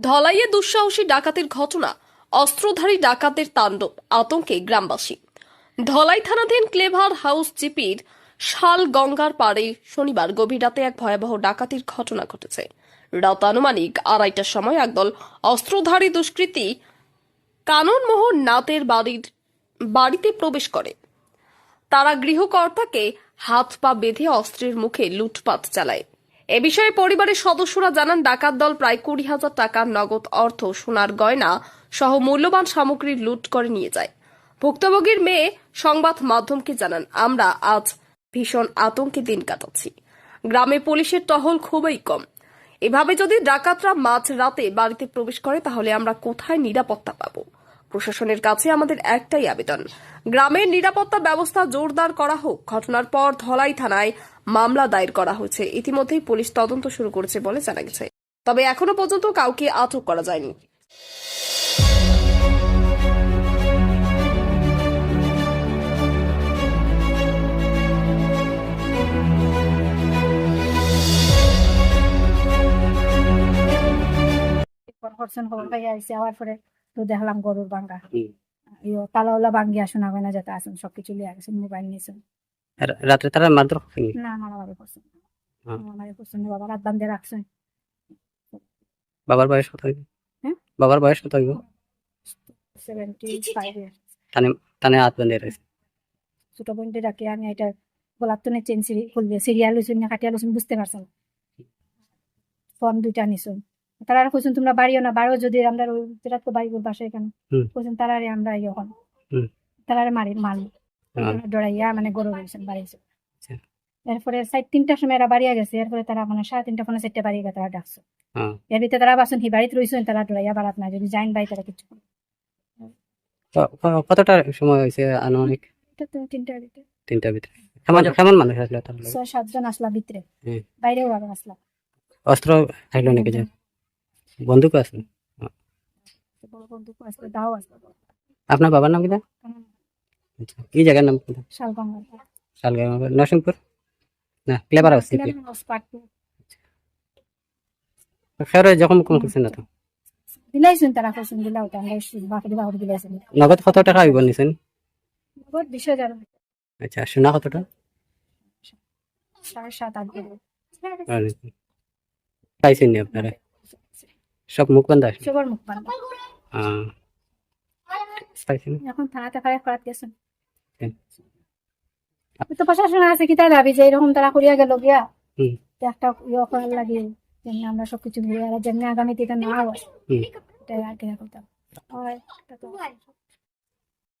ধলাইয়ে দুঃসাহসী ডাকাতের ঘটনা, অস্ত্রধারী ডাকাতের তাণ্ডব, আতঙ্কে গ্রামবাসী। ধলাই থানাধীন ক্লেভার হাউস জিপির শাল গঙ্গার পাড়ে শনিবার গভীর রাতে এক ভয়াবহ ডাকাতির ঘটনা ঘটেছে। রাত আনুমানিক আড়াইটার সময় একদল অস্ত্রধারী দুষ্কৃতী কাননমোহন নাতের বাড়ির, বাড়িতে প্রবেশ করে। তারা গৃহকর্তাকে হাত পা বেঁধে অস্ত্রের মুখে লুটপাট চালায়। এ বিষয়ে পরিবারের সদস্যরা জানান, ডাকাত দল প্রায় কুড়ি হাজার টাকার নগদ অর্থ, সোনার গয়না সহ মূল্যবান সামগ্রী লুট করে নিয়ে যায়। ভুক্তভোগীর মেয়ে সংবাদ মাধ্যমকে জানান, আমরা আজ ভীষণ আতঙ্কে দিন কাটাচ্ছি। গ্রামে পুলিশের টহল খুবই কম। এভাবে যদি ডাকাতরা মাঝ রাতে বাড়িতে প্রবেশ করে, তাহলে আমরা কোথায় নিরাপত্তা পাবো? প্রশাসনের কাছে আমাদের একটাই আবেদন। গ্রামের নিরাপত্তা ব্যবস্থা জোরদার করা হোক। ঘটনার পর ধলাই থানায় মামলা দায়ের করা হয়েছে। ইতিমধ্যেই পুলিশ তদন্ত শুরু করেছে বলে জানা গেছে। তবে এখনও পর্যন্ত কাউকে আটক করা যায়নি। করছেন খবর আইসি আবার পরে। তো দেখলাম গরুর বাঙ্গা। ইয়ো তালাওলা বাঙ্গি আসুন আগে না যেতে আসুন সবকিছু লিয়ে গেছেন মোবাইল নিয়েছেন রা- রাত্রে তারা মারধর করেনি না মারামারি করছেন হ্যাঁ। মারামারি করছেন না, বাবা রাত বান্ধে রাখছেন বাবার বয়স কত হইব? হ্যাঁ? বাবার বয়স কত হইব? টানে টানে হাত বেঁধে রয়েছে ছোট বোনটি ডাকে আমি এটা গোলাপ তো চেন সিরি খুলবে সিরিয়াল লইছুন না কাটিয়া লইছুন বুঝতে পারছেন? ফোন দুইটা নিছুন তারা কইছেন তোমরা বাড়িও না বাড়িও যদি আমরা যেটা তো বাড়ি বাসা এখানে হুম। কইছেন তারারে আমরা ইয়ে হন হুম। তারারে মারি মারি হ্যাঁ। ডরাইয়া মানে গরু রয়েছেন বাড়িছে। আচ্ছা। এরপরে সাড়ে তিনটার সময় এরা বাড়িয়া গেছে এরপরে তারা মানে সাড়ে তিনটা ফোনে চারটে বাড়িয়ে গেছে তারা ডাকছে। হ্যাঁ। এর ভিতরে তারা বাসন হি বাড়িতে রয়েছেন তারা ডরাইয়া বাড়াত না যদি যাইন বাড়ি তারা কিছু কতটা সময় হয়েছে আনুমানিক? তিনটার ভিতরে। তিনটার ভিতরে। কেমন কেমন মানুষ আসলে ছয় সাতজন আসলা ভিতরে। হুম। বাইরেও আরও আসলা। অস্ত্র থাকল নাকি বন্দুক আছে? আসবে দাও আসবে আপনার বাবার নাম কিনা আচ্ছা কি জায়গার নাম কিনা শালগঙ্গা। নরসিংপুর না ক্লেবার হাউস সিপি যখন কম করছেন না তো দিলাইছুন তারা কইছেন দিলাও তো বাকি দিলাইছেন। নগদ কত টাকা হইব নিছেন? বহুত বিশ হাজার আচ্ছা সোনা কতটা? সাড়ে সাত আট পাইছেন আপনারা? সব মুখ বন্ধ আছে? সবার মুখ বান্ধা। হ্যাঁ এখন থানাতে ফায়ার করাত গেছেন হুম। তো প্রশাসন আছে কি তাই ভাবি যে এরকম তারা করিয়া গেল গিয়া? একটা ইয়ে করার লাগে যেমনি আমরা সবকিছু ঘুরে আর যেমনি আগামীতে এটা না হয় আর কি করতাম হয় তো